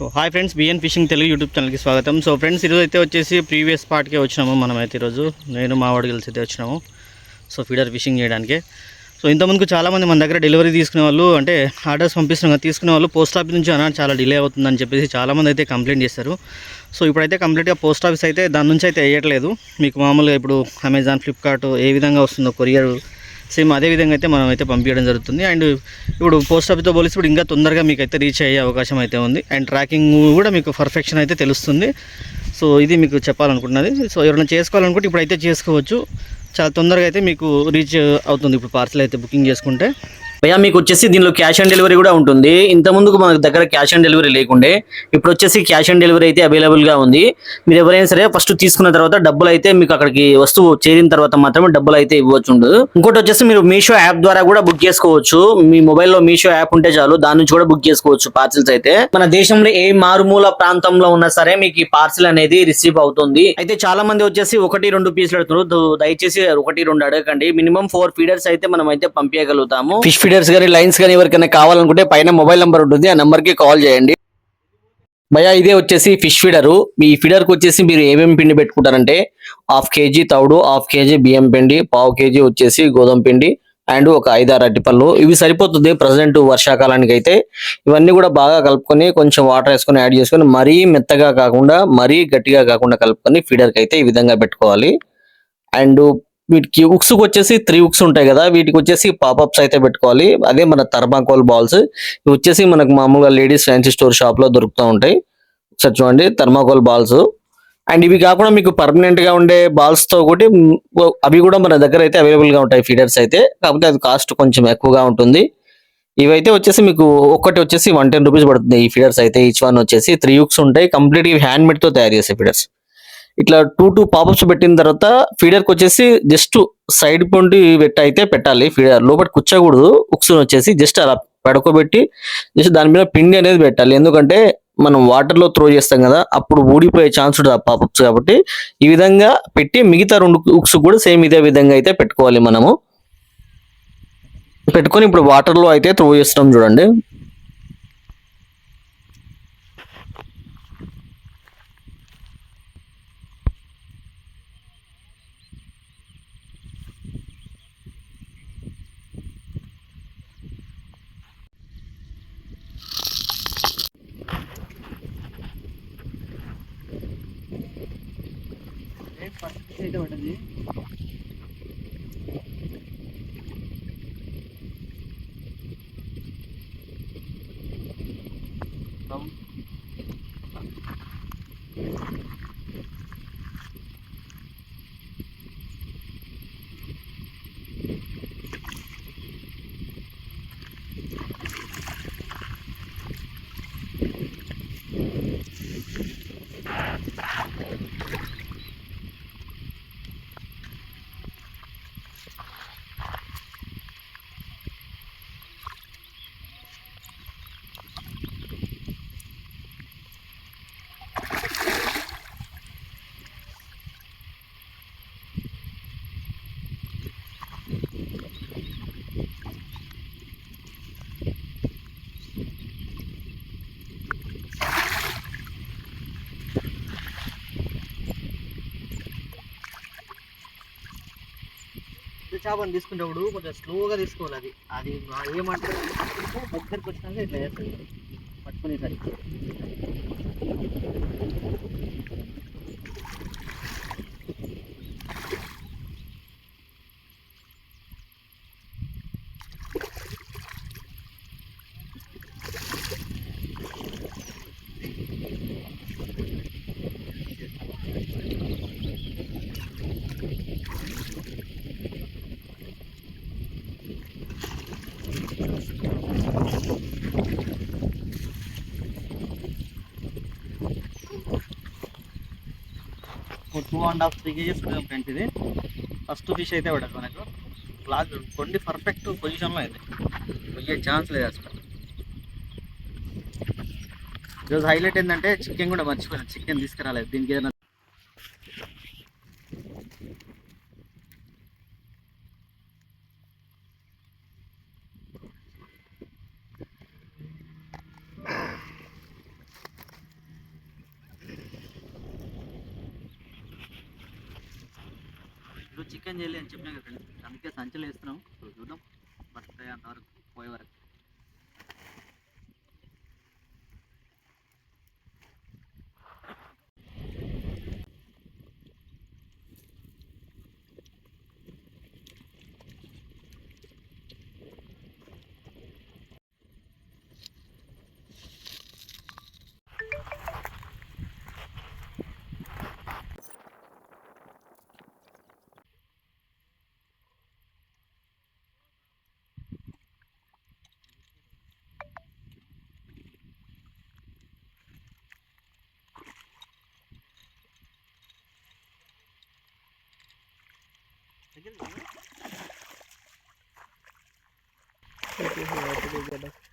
So hi friends BN fishing Telugu YouTube ఛానల్కి స్వాగతం. So friends ఈరోజు అయితే వచ్చేసి ప్రీవియస్ పార్ట్కే వచ్చినాము మనమైతే అయితే ఈరోజు. నేను మా వాడు కలిసి అయితే వచ్చినాము. సో ఫీడర్ ఫిషింగ్ చేయడానికి. సో ఇంతకుముందుకు చాలామంది మన దగ్గర డెలివరీ తీసుకునే వాళ్ళు అంటే ఆర్డర్స్ పంపిస్తున్నాం కదా, తీసుకునే వాళ్ళు పోస్ట్ ఆఫీస్ నుంచి అన్నా చాలా డిలే అవుతుందని చెప్పేసి చాలామంది అయితే కంప్లైంట్ చేస్తారు సో ఇప్పుడైతే కంప్లీట్గా పోస్ట్ ఆఫీస్ అయితే దాని నుంచి అయితే వేయట్లేదు. మీకు మామూలుగా ఇప్పుడు అమెజాన్ ఫ్లిప్కార్ట్ ఏ విధంగా వస్తుందో కొరియర్ సేమ్ అదే విధంగా అయితే మనం అయితే పంపించడం జరుగుతుంది. అండ్ ఇప్పుడు పోస్ట్ ఆఫీస్తో పోలిస్తే ఇప్పుడు ఇంకా తొందరగా మీకు అయితే రీచ్ అయ్యే అవకాశం అయితే ఉంది. అండ్ ట్రాకింగ్ కూడా మీకు పర్ఫెక్షన్ అయితే తెలుస్తుంది. సో ఇది మీకు చెప్పాలనుకుంటున్నది. సో ఎవరైనా చేసుకోవాలనుకుంటే ఇప్పుడైతే చేసుకోవచ్చు. చాలా తొందరగా అయితే మీకు రీచ్ అవుతుంది. ఇప్పుడు పార్సల్ అయితే బుకింగ్ చేసుకుంటే. భయ్యా మీకు వచ్చేసి దీనిలో క్యాష్ ఆన్ డెలివరీ కూడా ఉంటుంది. ఇంత ముందుకు మన దగ్గర క్యాష్ ఆన్ డెలివరీ లేకుండే. ఇప్పుడు వచ్చేసి క్యాష్ ఆన్ డెలివరీ అయితే అవైలబుల్గా ఉంది. మీరు ఎవరైనా సరే ఫస్ట్ తీసుకున్న తర్వాత డబ్బులు అయితే మీకు అక్కడికి వస్తువు చేరిన తర్వాత మాత్రమే డబ్బులు అయితే ఇవ్వచ్చు ఇంకోటి వచ్చేసి మీరు మీషో యాప్ ద్వారా కూడా బుక్ చేసుకోవచ్చు. మీ మొబైల్లో మీషో యాప్ ఉంటే చాలు దాని నుంచి కూడా బుక్ చేసుకోవచ్చు పార్సిల్స్ అయితే. మన దేశంలో ఏ మారుమూల ప్రాంతంలో ఉన్నా సరే మీకు ఈ పార్సిల్ అనేది రిసీవ్ అవుతుంది. అయితే చాలా మంది వచ్చేసి ఒకటి రెండు పీసులు అడుగుతున్నారు. దయచేసి ఒకటి రెండు అడగకండి. మినిమం ఫోర్ ఫీడర్స్ అయితే మనం అయితే పంపించగలుగుతాము ఫిష్ ఫీడర్స్ కానీ లైన్స్ కానీ ఎవరికైనా కావాలనుకుంటే పైన మొబైల్ నెంబర్ ఉంటుంది. ఆ నెంబర్కి కాల్ చేయండి. భయ ఇదే వచ్చేసి ఫిష్ ఫీడరు. మీ ఫీడర్కి వచ్చేసి మీరు ఏమేమి పిండి పెట్టుకుంటారంటే హాఫ్ కేజీ తౌడు హాఫ్ కేజీ బియ్యం పిండి పావు కేజీ వచ్చేసి గోధుమ పిండి అండ్ ఒక ఐదారు అరటిపళ్ళు ఇవి సరిపోతుంది ప్రజెంట్ వర్షాకాలానికి అయితే ఇవన్నీ కూడా బాగా కలుపుకొని కొంచెం వాటర్ వేసుకొని యాడ్ చేసుకొని మరీ మెత్తగా కాకుండా మరీ గట్టిగా కాకుండా కలుపుకొని ఫీడర్కి అయితే ఈ విధంగా పెట్టుకోవాలి. అండ్ వీటికి ఉక్స్ వచ్చేసి త్రీ ఉక్స్ ఉంటాయి కదా వీటికి వచ్చేసి పాపప్స్ అయితే పెట్టుకోవాలి. అదే మన థర్మాకోల్ బాల్స్. ఇవి వచ్చేసి మనకు మామూలుగా లేడీస్ ఫ్యాన్సీ స్టోర్ షాప్లో దొరుకుతూ ఉంటాయి. ఒకసారి చూడండి థర్మాకోల్ బాల్స్. అండ్ ఇవి కాకుండా మీకు పర్మనెంట్గా ఉండే బాల్స్తో కూడా అవి కూడా మన దగ్గర అయితే అవైలబుల్గా ఉంటాయి ఫీడర్స్ అయితే. కాకపోతే అది కాస్ట్ కొంచెం ఎక్కువగా ఉంటుంది. ఇవైతే వచ్చేసి మీకు ఒక్కటి వచ్చేసి వన్ టెన్ రూపీస్ పడుతుంది ఈ ఫీడర్స్ అయితే. ఈచ్ వన్ వచ్చేసి త్రీ ఉక్స్ ఉంటాయి. కంప్లీట్ ఇవి హ్యాండ్ మేడ్తో తయారు చేసే ఫీడర్స్. ఇట్లా టూ టూ పాపప్స్ పెట్టిన తర్వాత ఫీడర్కి వచ్చేసి జస్ట్ సైడ్ పొండి పెట్టి అయితే పెట్టాలి ఫీడర్ లోపల కూర్చోకూడదు. ఉక్స్ వచ్చేసి జస్ట్ అలా పడుకోబెట్టి జస్ట్ దాని మీద పిండి అనేది పెట్టాలి. ఎందుకంటే మనం వాటర్లో త్రో చేస్తాం కదా అప్పుడు ఊడిపోయే ఛాన్స్ ఉంటుంది ఆ పాపప్స్ కాబట్టి. ఈ విధంగా పెట్టి మిగతా రెండు ఉక్స్ కూడా సేమ్ ఇదే విధంగా అయితే పెట్టుకోవాలి మనము. పెట్టుకొని ఇప్పుడు వాటర్లో అయితే త్రో చేస్తాం చూడండి. ഇത് ചെയ്ത ഉടനെ చేపను తీసుకునేటప్పుడు కొంచెం స్లోగా తీసుకోవాలి అది. అది ఏమంటారు? దగ్గరికి వచ్చినాక ఇట్లా చేస్తుంది పట్టుకునేసరికి. ఒక two and half three KGs ఉంటుంది ఫ్రెండ్స్ ఇది. ఫస్ట్ ఫిష్ అయితే పడదు మనకు. క్లాత్ కొండి పర్ఫెక్ట్ పొజిషన్లో అయితే పోయే ఛాన్స్ లేదు అసలు. ఈరోజు హైలైట్ ఏంటంటే చికెన్ కూడా మర్చిపోయాను. చికెన్ తీసుకురాలేదు. దీనికి ఏదైనా చికెన్ చెల్లి అని చెప్పినా కదా ఫ్రెండ్స్. అందుకే సంచులు వేస్తున్నాం సో చూద్దాం. బతుకుతాయి అంతవరకు పోయే వరకు. Thank you for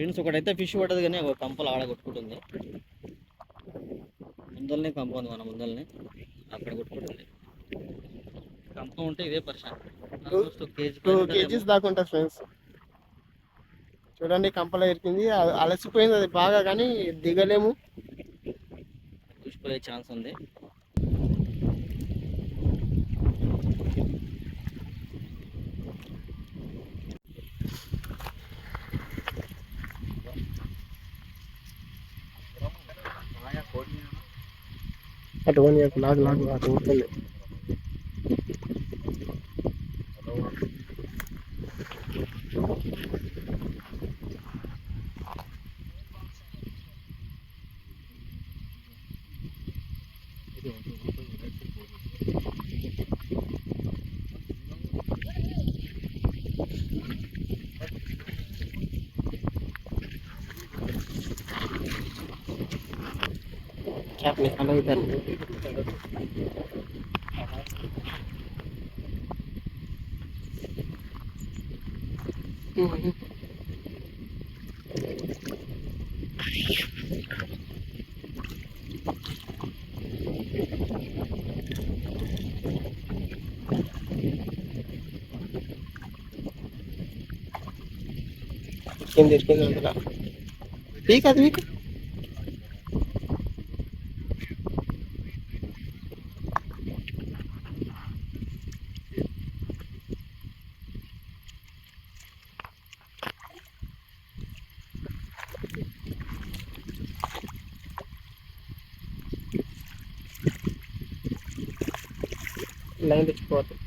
ఫ్రెండ్స్ ఒకటైతే ఫిష్ పడ్డది కానీ ఒక కంపలు ఆడ కొట్టుకుంటుంది. ముందలనే కంప ఉంది మన ముందలనే. అక్కడ కొట్టుకుంటుంది. కంప ఉంటే ఇదే టూ కేజీస్ దాకా ఉంటుంది ఫ్రెండ్స్ చూడండి కంపలో ఇరికింది అ- అలసిపోయింది అది బాగా కానీ దిగలేము. చూసిపోయే ఛాన్స్ ఉంది. అటు వన్ ఇయర్ లాగు లాగు అటు ఊరుతుంది क्या निकाला इधर కింద ఇరికింది అందులో పీక్ అది పీక్ Line తెచ్చిపోతుంది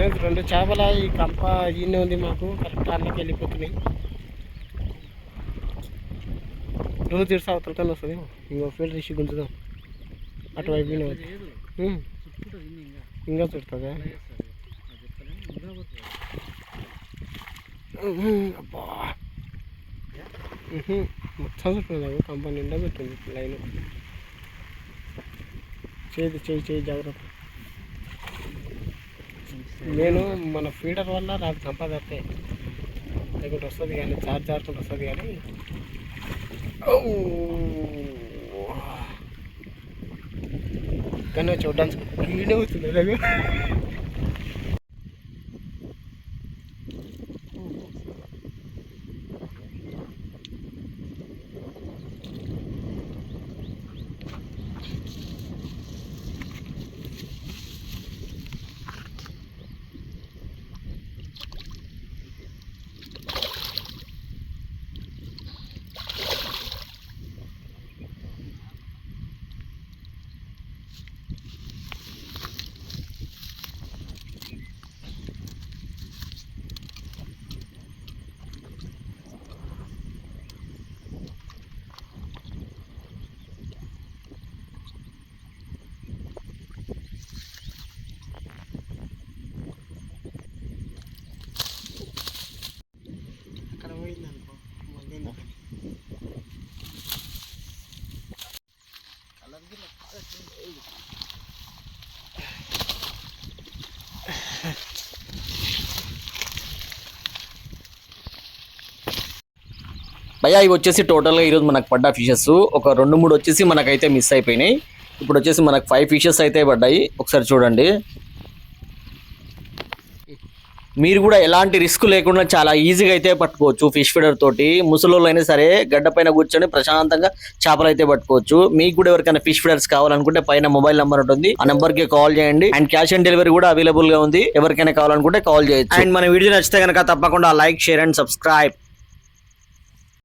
ఫ్రెండ్స్ రెండు చేపల ఈ కంప ఈయన ఉంది మాకు. కరెక్ట్ అన్నకి వెళ్ళిపోతున్నాయి. రోజు తీర్చి అవతలతో వస్తుంది. ఇంకో ఫీల్డ్ రిషి గుంజుదాం. అటువైపు ఇంకా. చుడుతుందా? అబ్బా. మొత్తం చుట్టుంది కంప నిండా పెట్టింది లైన్. చేయి చేయి చేయి జాగ్రత్త. నేను మన ఫీడర్ వల్ల నాకు సంపాదతే లేకుంటే వస్తుంది కానీ చార్జ్ జారుకుంటూ వస్తుంది కానీ. కానీ చూడడానికి క్లీన్ అవుతుంది భయ్యా ఇవి వచ్చేసి టోటల్గా ఈరోజు మనకు పడ్డ ఫిషెస్ ఒక రెండు మూడు వచ్చేసి మనకైతే మిస్ అయిపోయినాయి. ఇప్పుడు వచ్చేసి మనకు ఫైవ్ ఫిషెస్ అయితే పడ్డాయి. ఒకసారి చూడండి. మీరు కూడా ఎలాంటి రిస్క్ లేకుండా చాలా ఈజీగా అయితే పట్టుకోవచ్చు ఫిష్ ఫీడర్ తోటి. ముసలోళ్ళు అయినా సరే గడ్డ పైన కూర్చొని ప్రశాంతంగా చేపలు అయితే పట్టుకోవచ్చు. మీకు కూడా ఎవరికైనా ఫిష్ ఫీడర్స్ కావాలనుకుంటే పైన మొబైల్ నెంబర్ ఉంటుంది. ఆ నెంబర్కి కాల్ చేయండి. అండ్ క్యాష్ ఆన్ డెలివరీ కూడా అవైలబుల్గా ఉంది. ఎవరికైనా కావాలనుకుంటే కాల్ చేయొచ్చు. అండ్ మన వీడియో నచ్చితే కనుక తప్పకుండా లైక్ షేర్ అండ్ సబ్స్క్రైబ్